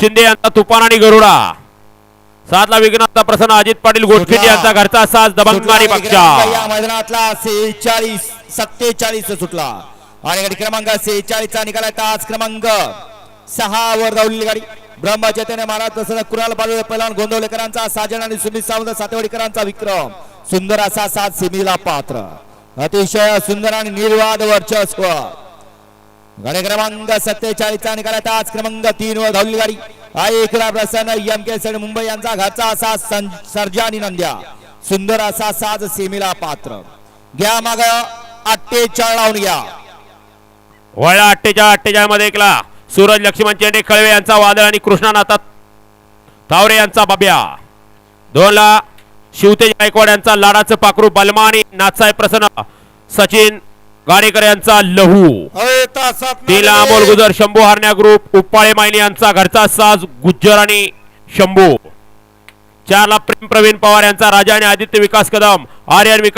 शिंदे यांचा तुफान आणि गरुडा. सातला विघ्नाचा प्रसन्न अजित पाटील सुटला. यांचा घरचा साज दबंग आणि सुटला पक्षा या मैदानातला सेहेचाळीस सत्तेचाळीस सुटला. आणि गाडी क्रमांक सेहेचाळीस चा निकाल तास क्रमांक सहा वर धावलेली गाडी. ब्रह्मचैतन्य महाराज तसंच कुणाल बाजू पहिलवान गोंदवलेकरांचा साजन आणि सुनील सावंत सातेवाडीकरांचा विक्रम. सुंदर असा सात सेमीला पात्र. अतिशय सुंदर आणि निर्वाद वर्चस्व. गाडी क्रमांक सत्तेचाळीस चा निकाल आहे तास क्रमांक तीन वर धावली गाडी. एकला प्रसन्न एम के सेड मुंबई यांचा. घरचा असा सर्जानी आणि नंद्या. सुंदर असा साज सेमीला पात्र. घ्या माग. अठ्ठेचाळ लावून घ्या. वळला अठ्ठेचाळ अठ्ठेचाळमध्ये एकला. सूरज लक्ष्मण चेंडे खळवे यांचा वादळ आणि कृष्णानाथ तावरे यांचा बाब्या. दोनला शिवतेज गायकवाड यांचा लाडाचं पाखरू बलमा आणि नाथसाहेब प्रसन्न. सचिन गाडेकर यांचा लहू तिला. अमोल गुजर शंभू हारण्या ग्रुप उप्पाळे मायनी यांचा घरचा साज गुज्जर आणि शंभू चारला प्रेम प्रवीण पवार यांचा राजा आणि आदित्य विकास कदम आर्यन विकास